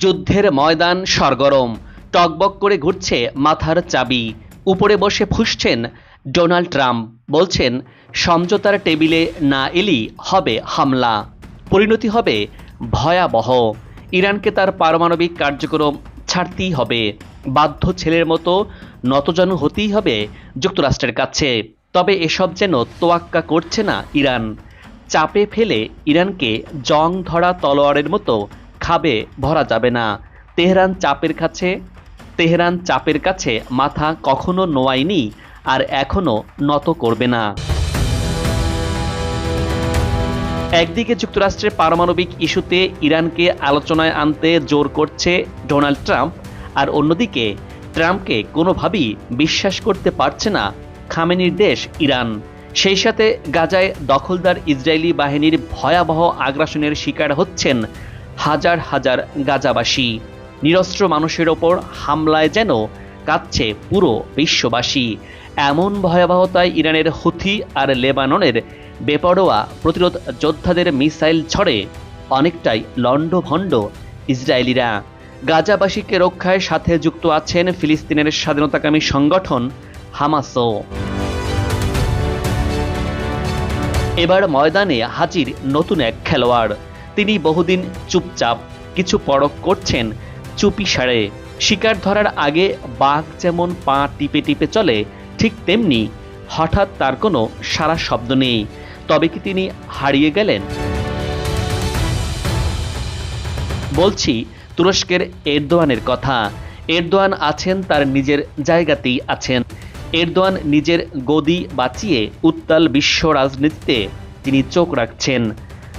যুদ্ধের ময়দান সরগরম। টকবক করে ঘুরছে মাথার চাবি। উপরে বসে ফুসছেন ডোনাল্ড ট্রাম্প। বলছেন, সমঝোতার টেবিলে না এলেই হবে হামলা। পরিণতি হবে ভয়াবহ। ইরানকে তার পারমাণবিক কার্যক্রম ছাড়তেই হবে। বাধ্য ছেলের মতো নতজানু হতেই হবে যুক্তরাষ্ট্রের কাছে। তবে এসব যেন তোয়াক্কা করছে না ইরান। চাপে ফেলে ইরানকে জং ধরা তলোয়ারের মতো খাবে ভরা যাবে না। তেহরান চাপের কাছে, তেহরান চাপের কাছে মাথা কখনো নোয়ায়নি আর এখনও নত করবে না। একদিকে যুক্তরাষ্ট্রের পারমাণবিক ইস্যুতে ইরানকে আলোচনায় আনতে জোর করছে ডোনাল্ড ট্রাম্প আর অন্যদিকে ট্রাম্পকে কোনোভাবেই বিশ্বাস করতে পারছে না খামেনির দেশ ইরান। সেই সাথে গাজায় দখলদার ইসরায়েলি বাহিনীর ভয়াবহ আগ্রাসনের শিকার হচ্ছেন হাজার হাজার গাজাবাসী। নিরস্ত্র মানুষের ওপর হামলায় যেন কাঁদছে পুরো বিশ্ববাসী। এমন ভয়াবহতায় ইরানের হুথি আর লেবাননের বেপরোয়া প্রতিরোধ যোদ্ধাদের মিসাইল ছড়ে অনেকটাই লণ্ডভণ্ড ইসরায়েলিরা। গাজাবাসীকে রক্ষায় সাথে যুক্ত আছেন ফিলিস্তিনের স্বাধীনতাকামী সংগঠন হামাসও। এবার ময়দানে হাজির নতুন এক খেলোয়াড়। তিনি বহুদিন চুপচাপ কিছু পরক করছেন চুপি সারে। শিকার ধরার আগে বাঘ যেমন পা টিপে টিপে চলে, ঠিক তেমনি হঠাৎ তার কোনো সারা শব্দ নেই। তবে কি তিনি হারিয়ে গেলেন? বলছি, তুরস্কের এরদোয়ানের কথা। এরদোয়ান আছেন, তার নিজের জায়গাতেই আছেন। এরদোয়ান নিজের গদি বাঁচিয়ে উত্তাল বিশ্ব রাজনীতিতে তিনি চোখ রাখছেন।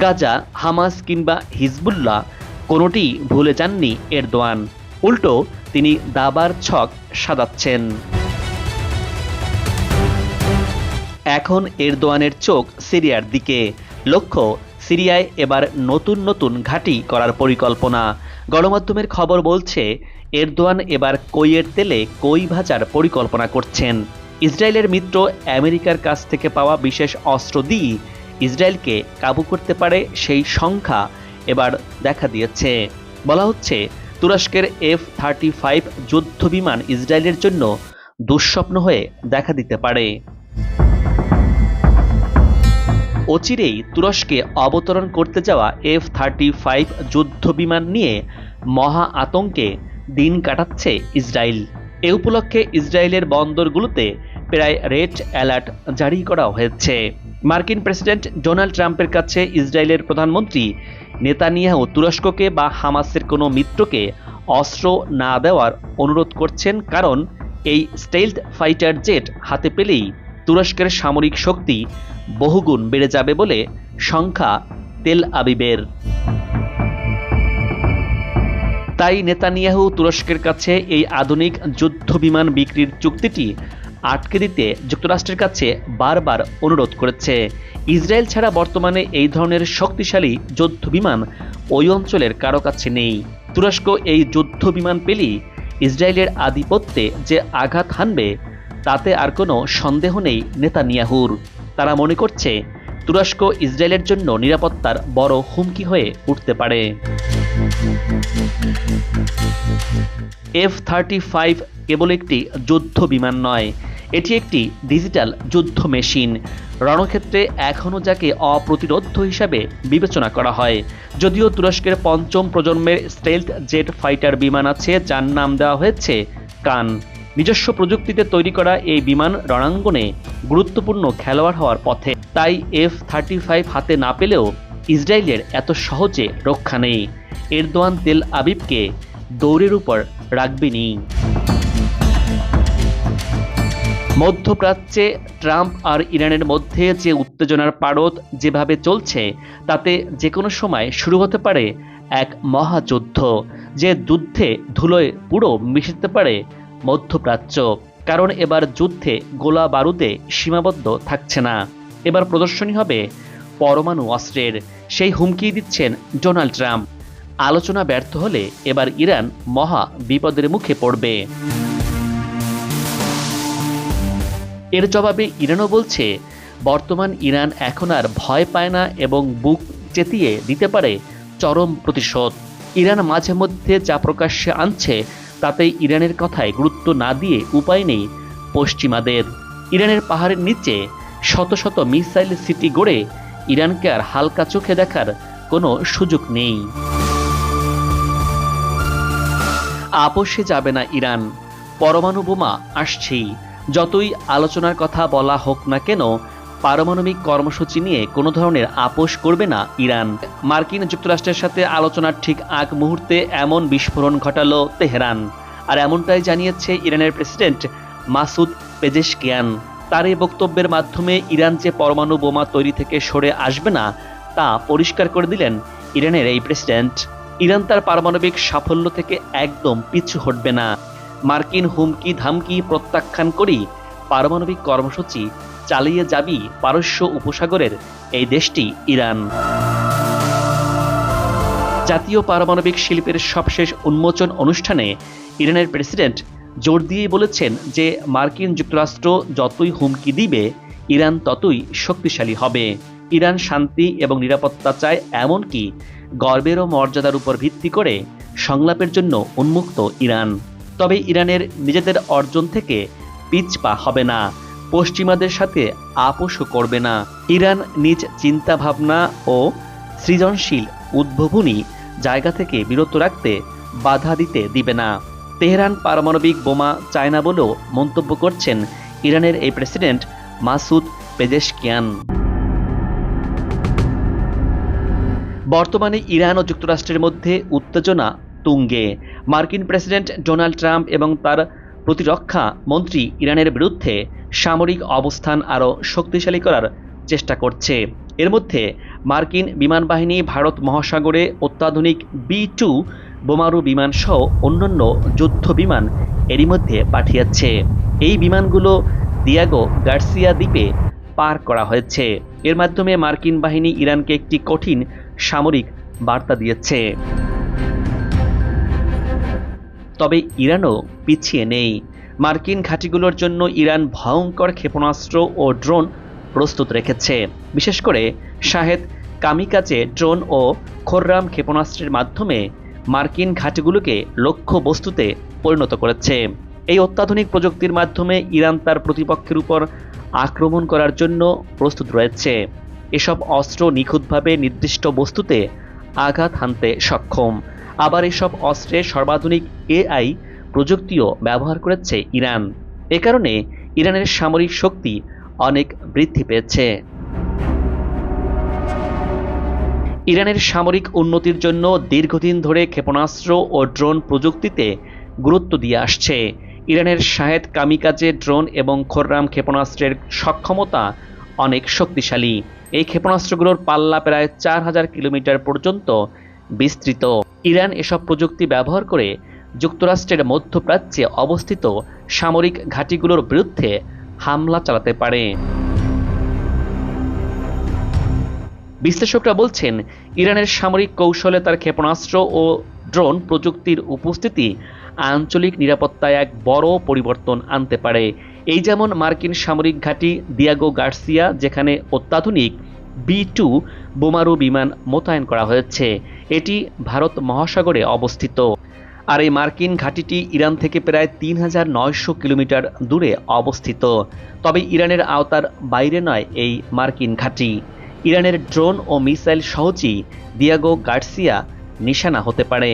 গাজা, হামাস কিংবা হিজবুল্লাহ কোনোটি ভুলে যাননি এরদোয়ান। উল্টো, তিনি দাবার ছক সাজাচ্ছেন। এখন এরদোয়ানের চোখ সিরিয়ার দিকে। লক্ষ্য, সিরিয়ায় এবার নতুন নতুন ঘাঁটি করার পরিকল্পনা। গণমাধ্যমের খবর বলছে, এরদোয়ান এবার কইয়ের তেলে কই ভাজার পরিকল্পনা করছেন। ইসরায়েলের মিত্র আমেরিকার কাছ থেকে পাওয়া বিশেষ অস্ত্র দিয়ে ইসরায়েলকে কাবু করতে পারে সেই সংখ্যা এবার দেখা দিয়েছে। বলা হচ্ছে, তুরস্কের এফ থার্টি ফাইভ যুদ্ধ বিমান ইসরায়েলের জন্য দুঃস্বপ্ন হয়ে দেখা দিতে পারে। অচিরেই তুরস্কে অবতরণ করতে যাওয়া এফ থার্টি ফাইভ যুদ্ধ বিমান নিয়ে মহা আতঙ্কে দিন কাটাচ্ছে ইসরায়েল। এ উপলক্ষে ইসরায়েলের বন্দরগুলোতে প্রায় রেড অ্যালার্ট জারি করা হয়েছে। মার্কিন প্রেসিডেন্ট ডোনাল্ড ট্রাম্পের কাছে ইসরায়েলের প্রধানমন্ত্রী নেতানিয়াহু তুরস্ককে বা হামাসের কোনো মিত্রকে অস্ত্র না দেওয়ার অনুরোধ করছেন কারণ এই স্টেলথ ফাইটার জেট হাতে পেলেই তুরস্কের সামরিক শক্তি বহুগুণ বেড়ে যাবে বলে সংখ্যা তেল আবিবের। তাই নেতানিয়াহু তুরস্কের কাছে এই আধুনিক যুদ্ধ বিমান বিক্রির চুক্তিটি আটকে দিতে যুক্তরাষ্ট্রের কাছে বারবার অনুরোধ করেছে। ইসরায়েল ছাড়া বর্তমানে এই ধরনের শক্তিশালী যুদ্ধ বিমান ওই অঞ্চলের কারও কাছে নেই। তুরস্ক এই যুদ্ধ বিমান পেলেই ইসরায়েলের আধিপত্যে যে আঘাত হানবে, তাতে আর কোনো সন্দেহ নেই নেতানিয়াহুর। তারা মনে করছে, তুরস্ক ইসরায়েলের জন্য নিরাপত্তার বড় হুমকি হয়ে উঠতে পারে। এফ থার্টি ফাইভ কেবল একটি যুদ্ধ বিমান নয় এটি একটি ডিজিটাল যুদ্ধ মেশিন। রণক্ষেত্রে এখনও যাকে অপ্রতিরোধ হিসাবে বিবেচনা করা হয়। যদিও তুরস্কের পঞ্চম প্রজন্মের স্টেলথ জেট ফাইটার বিমান আছে, যার নাম দেওয়া হয়েছে কান নিজস্ব প্রযুক্তিতে তৈরি করা এই বিমান রণাঙ্গনে গুরুত্বপূর্ণ খেলোয়াড় হওয়ার পথে। তাই এফ থার্টি ফাইভ হাতে না পেলেও ইসরায়েলের এত সহজে রক্ষা নেই। এরদোয়ান তেল আবিবকে দৌড়ের উপর রাখবেনি মধ্যপ্রাচ্যে ট্রাম্প আর ইরানের মধ্যে যে উত্তেজনার পারদ যেভাবে চলছে, তাতে যে কোনো সময় শুরু হতে পারে এক মহাযুদ্ধ যে যুদ্ধে ধুলোয় পুরো মিশতে পারে মধ্যপ্রাচ্য। কারণ এবার যুদ্ধে গোলা বারুদে সীমাবদ্ধ থাকছে না। এবার প্রদর্শনী হবে পরমাণু অস্ত্রের। সেই হুমকি দিচ্ছেন ডোনাল্ড ট্রাম্প। আলোচনা ব্যর্থ হলে এবার ইরান মহা বিপদের মুখে পড়বে। এর জবাবে ইরানও বলছে, বর্তমান ইরান এখন আর ভয় পায় না এবং বুক চেতিয়ে দিতে পারে চরম প্রতিশোধ। ইরান মাঝে মধ্যে যা প্রকাশ্যে আনছে, তাতে ইরানের কথায় গুরুত্ব না দিয়ে উপায় নেই পশ্চিমাদের। ইরানের পাহাড়ের নিচে শত শত মিসাইল সিটি গড়ে ইরানকে আর হালকা চোখে দেখার কোনো সুযোগ নেই। আপোষে যাবে না ইরান। পরমাণু বোমা আসছেই। যতই আলোচনার কথা বলা হোক না কেন, পারমাণবিক কর্মসূচি নিয়ে কোনো ধরনের আপোষ করবে না ইরান। মার্কিন যুক্তরাষ্ট্রের সাথে আলোচনার ঠিক আগ মুহূর্তে এমন বিস্ফোরণ ঘটালো তেহরান। আর এমনটাই জানিয়েছে ইরানের প্রেসিডেন্ট মাসুদ পেজেশকিয়ান। তার এই বক্তব্যের মাধ্যমে ইরান যে পরমাণু বোমা তৈরি থেকে সরে আসবে না, তা পরিষ্কার করে দিলেন ইরানের এই প্রেসিডেন্ট। ইরান তার পারমাণবিক সাফল্য থেকে একদম পিছু হটবে না। মার্কিন হুমকি ধামকি প্রত্যাখ্যান করেই পারমাণবিক কর্মসূচি চালিয়ে যাবি পারস্য উপসাগরের এই দেশটি ইরান। জাতীয় পারমাণবিক শিল্পের সবশেষ উন্মোচন অনুষ্ঠানে ইরানের প্রেসিডেন্ট জোর দিয়ে বলেছেন যে মার্কিন যুক্তরাষ্ট্র যতই হুমকি দিবে, ইরান ততই শক্তিশালী হবে। ইরান শান্তি এবং নিরাপত্তা চায় এমনকি গর্বের ও মর্যাদার উপর ভিত্তি করে সংলাপের জন্য উন্মুক্ত ইরান। তবে ইরানের নিজেদের অর্জন থেকে পিছপা হবে না। পশ্চিমাদের সাথে আপোষও করবে না। ইরান নিজ চিন্তা ভাবনা ও সৃজনশীল উদ্ভাবনী জায়গা থেকে বিরত রাখতে বাধা দিতে দিবে না। তেহরান পারমাণবিক বোমা চায় না বলেও মন্তব্য করছেন ইরানের এই প্রেসিডেন্ট মাসুদ পেজেশকিয়ান। বর্তমানে ইরান ও যুক্তরাষ্ট্রের মধ্যে উত্তেজনা তুঙ্গে। মার্কিন প্রেসিডেন্ট ডোনাল্ড ট্রাম্প এবং তার প্রতিরক্ষা মন্ত্রী ইরানের বিরুদ্ধে সামরিক অবস্থান আরও শক্তিশালী করার চেষ্টা করছে। এর মধ্যে মার্কিন বিমান বাহিনী, ভারত মহাসাগরে অত্যাধুনিক বি টু বোমারু বিমান সহ অন্যান্য যুদ্ধ বিমান এরই মধ্যে পাঠিয়েছে। এই বিমানগুলো দিয়াগো গার্সিয়া দ্বীপে পার করা হয়েছে। এর মাধ্যমে মার্কিন বাহিনী ইরানকে একটি কঠিন সামরিক বার্তা দিয়েছে। তবে ইরানও পিছিয়ে নেই। মার্কিন ঘাঁটিগুলোর জন্য ইরান ভয়ঙ্কর ক্ষেপণাস্ত্র ও ড্রোন প্রস্তুত রেখেছে। বিশেষ করে শাহেদ কামিকাজে ড্রোন ও খোররাম ক্ষেপণাস্ত্রের মাধ্যমে মার্কিন ঘাঁটিগুলোকে লক্ষ্য বস্তুতে পরিণত করেছে। এই অত্যাধুনিক প্রযুক্তির মাধ্যমে ইরান তার প্রতিপক্ষের উপর আক্রমণ করার জন্য প্রস্তুত রয়েছে। এসব অস্ত্র নিখুঁতভাবে নির্দিষ্ট বস্তুতে আঘাত হানতে সক্ষম। আবার এসব অস্ত্রে সর্বাধুনিক এআই প্রযুক্তিও ব্যবহার করেছে ইরান। এ কারণে ইরানের সামরিক শক্তি অনেক বৃদ্ধি পেয়েছে। ইরানের সামরিক উন্নতির জন্য দীর্ঘদিন ধরে ক্ষেপণাস্ত্র ও ড্রোন প্রযুক্তিতে গুরুত্ব দিয়ে আসছে। ইরানের শাহেদ কামিকাজে ড্রোন এবং খোররাম ক্ষেপণাস্ত্রের সক্ষমতা অনেক শক্তিশালী। এই ক্ষেপণাস্ত্রগুলোর পাল্লা প্রায় চার হাজার কিলোমিটার পর্যন্ত বিস্তৃত। ইরান এসব প্রযুক্তি ব্যবহার করে যুক্তরাষ্ট্রের মধ্যপ্রাচ্যে অবস্থিত সামরিক ঘাঁটিগুলোর বিরুদ্ধে হামলা চালাতে পারে। বিশ্লেষকরা বলছেন, ইরানের সামরিক কৌশলে তার ক্ষেপণাস্ত্র ও ড্রোন প্রযুক্তির উপস্থিতি আঞ্চলিক নিরাপত্তায় এক বড় পরিবর্তন আনতে পারে। এই যেমন মার্কিন সামরিক ঘাঁটি দিয়াগো গার্সিয়া, যেখানে অত্যাধুনিক বি টু বোমারু বিমান মোতায়েন করা হয়েছে। এটি ভারত মহাসাগরে অবস্থিত। আর এই মার্কিন ঘাঁটিটি ইরান থেকে প্রায় তিন হাজার নয়শো কিলোমিটার দূরে অবস্থিত। তবে ইরানের আওতার বাইরে নয় এই মার্কিন ঘাঁটি। ইরানের ড্রোন ও মিসাইল সহজেই দিয়াগো গার্সিয়া নিশানা হতে পারে।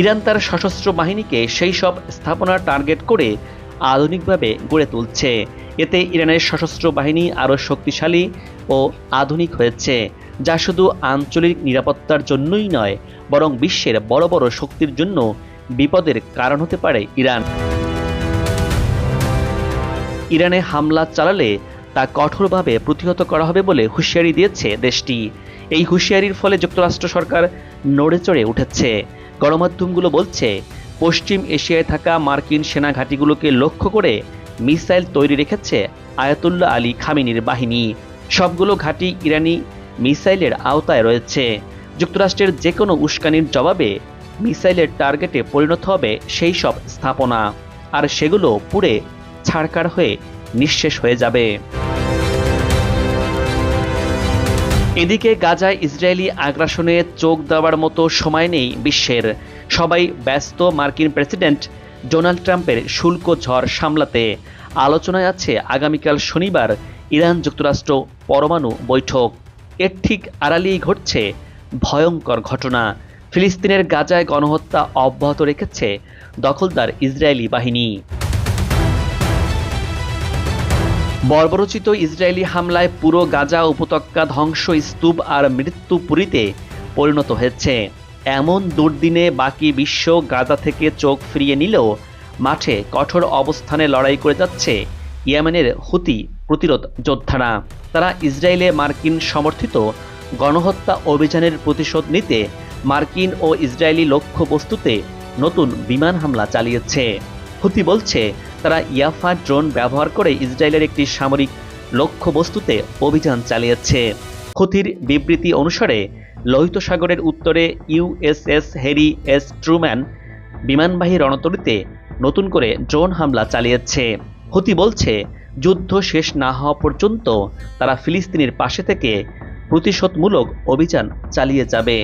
ইরান তার সশস্ত্র বাহিনীকে সেই সব স্থাপনা টার্গেট করে আধুনিকভাবে গড়ে তুলছে। এতে ইরানের সশস্ত্র বাহিনী আরও শক্তিশালী ও আধুনিক হয়েছে, যা শুধু আঞ্চলিক নিরাপত্তার জন্যই নয়, বরং বিশ্বের বড় বড় শক্তির জন্য বিপদের কারণ হতে পারে ইরান। ইরানে হামলা চালালে তা কঠোরভাবে প্রতিহত করা হবে বলে হুঁশিয়ারি দিয়েছে দেশটি। এই হুঁশিয়ারির ফলে যুক্তরাষ্ট্র সরকার নড়ে চড়ে উঠেছে। গণমাধ্যমগুলো বলছে, পশ্চিম এশিয়ায় থাকা মার্কিন সেনা ঘাঁটিগুলোকে লক্ষ্য করে মিসাইল তৈরি রেখেছে আয়াতুল্লাহ আলী খামিনির বাহিনী। সবগুলো ঘাঁটি ইরানি মিসাইলের আওতায় রয়েছে। যুক্তরাষ্ট্রের যে কোনো উস্কানির জবাবে মিসাইলের টার্গেটে পরিণত হবে সেই সব স্থাপনা। আর সেগুলো পুড়ে ছাড়কার হয়ে নিঃশেষ হয়ে যাবে। এদিকে গাজায় ইসরায়েলি আগ্রাসনে চোখ দেওয়ার মতো সময় নেই বিশ্বের। সবাই ব্যস্ত মার্কিন প্রেসিডেন্ট ডোনাল্ড ট্রাম্পের শুল্ক ঝড় সামলাতে আলোচনায় আছে আগামীকাল শনিবার ইরান যুক্তরাষ্ট্র পরমাণু বৈঠক। এর ঠিক আড়ালেই ঘটছে ভয়ঙ্কর ঘটনা। ফিলিস্তিনের গাজায় গণহত্যা অব্যাহত রেখেছে দখলদার ইসরায়েলি বাহিনী। বর্বরচিত ইসরায়েলি হামলায় পুরো গাজা উপত্যকা ধ্বংস, স্তূপ আর মৃত্যুপুরীতে পরিণত হয়েছে। এমন দুর্দিনে বাকি বিশ্ব গাজা থেকে চোখ ফিরিয়ে নিলেও মাঠে কঠোর অবস্থানে লড়াই করে যাচ্ছে ইয়েমেনের হুতি প্রতিরোধ যোদ্ধারা। তারা ইসরায়েলে মার্কিন সমর্থিত গণহত্যা অভিযানের প্রতিশোধ নিতে মার্কিন ও ইসরায়েলি লক্ষ্যবস্তুতে নতুন বিমান হামলা চালিয়েছে। হুতি বলছে, তারা ইয়াফা ড্রোন ব্যবহার করে ইসরায়েলের একটি সামরিক লক্ষ্যবস্তুতে অভিযান চালিয়েছে। হুতির বিবৃতি অনুসারে লোহিত সাগরের উত্তরে ইউএসএস হেরি এস ট্রুম্যান বিমানবাহী রণতরীতে নতুন করে ড্রোন হামলা চালিয়েছে। হতি বলছে, যুদ্ধ শেষ না হওয়া পর্যন্ত তারা ফিলিস্তিনের পাশে থেকে প্রতিশোধমূলক অভিযান চালিয়ে যাবে।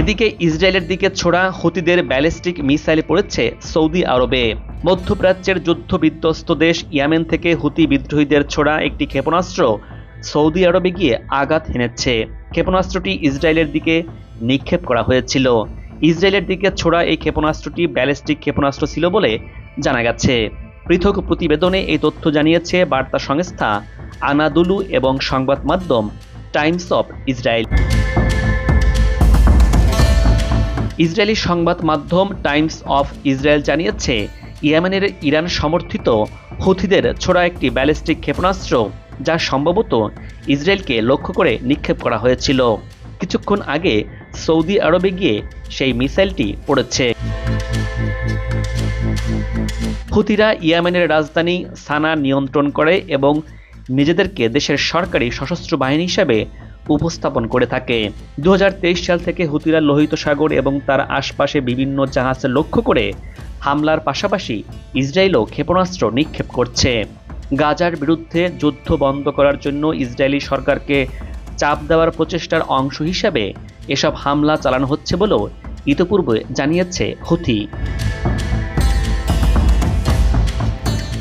এদিকে ইসরায়েলের দিকে ছোড়া হুতিদের ব্যালিস্টিক মিসাইল পড়েছে সৌদি আরবে। মধ্যপ্রাচ্যের যুদ্ধ বিধ্বস্ত দেশ ইয়ামেন থেকে হুতি বিদ্রোহীদের ছোড়া একটি ক্ষেপণাস্ত্র সৌদি আরবে গিয়ে আঘাত হেনেছে। ক্ষেপণাস্ত্রটি ইসরায়েলের দিকে নিক্ষেপ করা হয়েছিল। ইসরায়েলের দিকে ছোড়া এই ক্ষেপণাস্ত্রটি ব্যালিস্টিক ক্ষেপণাস্ত্র ছিল বলে জানা গেছে। পৃথক প্রতিবেদনে এই তথ্য জানিয়েছে বার্তা সংস্থা আনাদুলু এবং সংবাদ মাধ্যম টাইমস অফ ইসরায়েল। ইসরায়েলি সংবাদ মাধ্যম টাইমস অফ ইসরায়েল জানিয়েছে, ইয়েমেনের ইরান সমর্থিত হুথিদের ছোড়া একটি ব্যালিস্টিক ক্ষেপণাস্ত্র যা সম্ভবত ইসরায়েলকে লক্ষ্য করে নিক্ষেপ করা হয়েছিল। কিছুক্ষণ আগে সৌদি আরবে গিয়ে সেই মিসাইলটি পড়েছে। হুতিরা ইয়েমেনের রাজধানী সানা নিয়ন্ত্রণ করে এবং নিজেদেরকে দেশের সরকারি সশস্ত্র বাহিনী হিসাবে উপস্থাপন করে থাকে। দু হাজার তেইশ সাল থেকে হুতিরা লোহিত সাগর এবং তার আশপাশে বিভিন্ন জাহাজ লক্ষ্য করে হামলার পাশাপাশি ইসরায়েলও ক্ষেপণাস্ত্র নিক্ষেপ করছে। গাজার বিরুদ্ধে যুদ্ধ বন্ধ করার জন্য ইসরায়েলি সরকারকে চাপ দেওয়ার প্রচেষ্টার অংশ হিসাবে এসব হামলা চালানো হচ্ছে বলেও ইতিপূর্বে জানিয়েছে হুথি।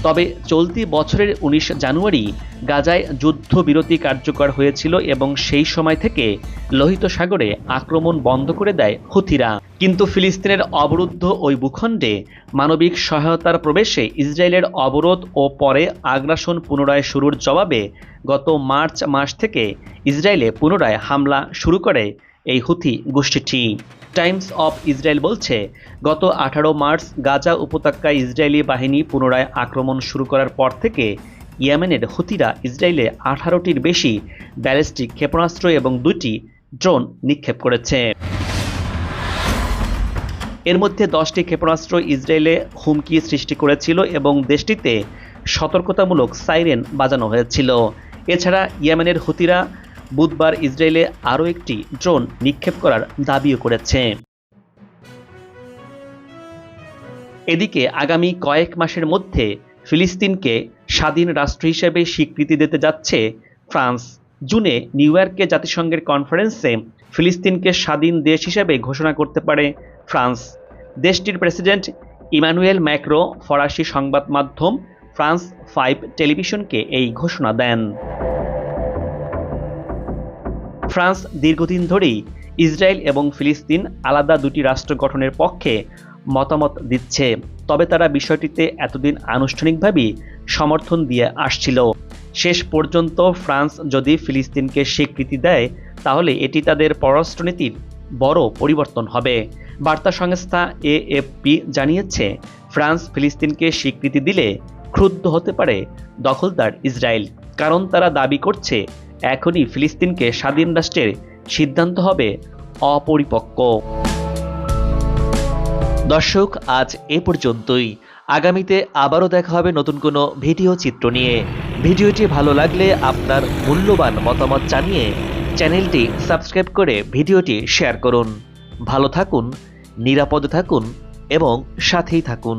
তবে চলতি বছরের উনিশ জানুয়ারি গাজায় যুদ্ধবিরতি কার্যকর হয়েছিল এবং সেই সময় থেকে লোহিত সাগরে আক্রমণ বন্ধ করে দেয় হুথিরা। কিন্তু ফিলিস্তিনের অবরুদ্ধ ওই ভূখণ্ডে মানবিক সহায়তার প্রবেশে ইসরায়েলের অবরোধ ও পরে আগ্রাসন পুনরায় শুরুর জবাবে গত মার্চ মাস থেকে ইসরায়েলে পুনরায় হামলা শুরু করে এই হুথি গোষ্ঠীটি। টাইমস অফ ইসরায়েল বলছে, গত আঠারো মার্চ গাজা উপত্যকায় ইসরায়েলি বাহিনী পুনরায় আক্রমণ শুরু করার পর থেকে ইয়েমেনের হুতিরা ইসরায়েলে আঠারোটির বেশি ব্যালিস্টিক ক্ষেপণাস্ত্র এবং দুটি ড্রোন নিক্ষেপ করেছে। এর মধ্যে দশটি ক্ষেপণাস্ত্র ইসরায়েলে হুমকি সৃষ্টি করেছিল এবং দেশটিতে সতর্কতামূলক সাইরেন বাজানো হয়েছিল। এছাড়া ইয়েমেনের হুতিরা বুধবার ইসরায়েলে আরও একটি ড্রোন নিক্ষেপ করার দাবিও করেছে। এদিকে আগামী কয়েক মাসের মধ্যে ফিলিস্তিনকে স্বাধীন রাষ্ট্র হিসেবে স্বীকৃতি দিতে যাচ্ছে ফ্রান্স। জুনে নিউ ইয়র্কে জাতিসংঘের কনফারেন্সে ফিলিস্তিনকে স্বাধীন দেশ হিসেবে ঘোষণা করতে পারে ফ্রান্স। দেশটির প্রেসিডেন্ট ইমানুয়েল ম্যাক্রো ফরাসি সংবাদ মাধ্যম ফ্রান্স ফাইভ টেলিভিশনকে এই ঘোষণা দেন। ফ্রান্স দীর্ঘদিন ধরেই ইসরায়েল এবং ফিলিস্তিন আলাদা দুটি রাষ্ট্র গঠনের পক্ষে মতামত দিচ্ছে। তবে তারা বিষয়টিতে এতদিন আনুষ্ঠানিকভাবেই সমর্থন দিয়ে আসছিল। শেষ পর্যন্ত ফ্রান্স যদি ফিলিস্তিনকে স্বীকৃতি দেয়, তাহলে এটি তাদের পররাষ্ট্রনীতির বড় পরিবর্তন হবে। বার্তা সংস্থা এএফপি জানিয়েছে, ফ্রান্স ফিলিস্তিনকে স্বীকৃতি দিলে ক্ষুব্ধ হতে পারে দখলদার ইসরায়েল, কারণ তারা দাবি করছে, এখনই ফিলিস্তিনকে স্বাধীন রাষ্ট্রের সিদ্ধান্ত হবে অপরিপক্ক। দর্শক, আজ এ পর্যন্তই। আগামীতে আবারও দেখা হবে নতুন কোনো ভিডিও চিত্র নিয়ে। ভিডিওটি ভালো লাগলে আপনার মূল্যবান মতামত জানিয়ে চ্যানেলটি সাবস্ক্রাইব করে ভিডিওটি শেয়ার করুন। ভালো থাকুন, নিরাপদে থাকুন এবং সাথেই থাকুন।